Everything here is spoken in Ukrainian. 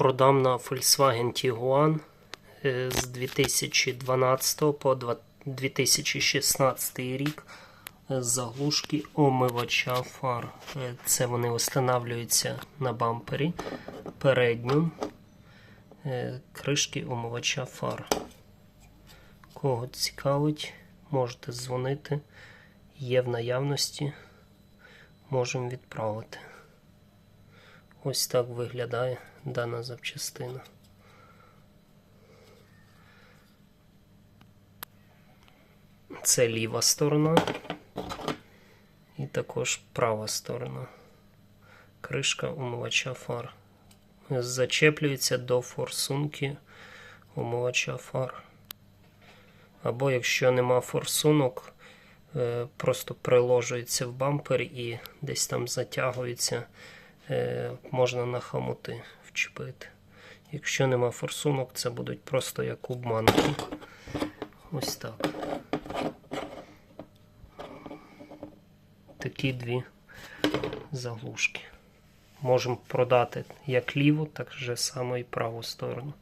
продам на Volkswagen Tiguan е, з 2012 по 2016 рік е, заглушки омивача фар. Е, Це вони встановлюються на бампері передню е, кришки омивача фар. Кого цікавить, можете дзвонити. Є в наявності, можемо відправити. Ось так виглядає дана запчастина. Це ліва сторона і також права сторона. Кришка умивача фар. Зачеплюється до форсунки умивача фар. Або якщо нема форсунок, е, просто приложується в бампер і десь там затягується, можна на хомути вчепити. Якщо нема форсунок, це будуть просто як обманки. Ось так. Такі дві заглушки. Можемо продати як ліву, так же само і праву сторону.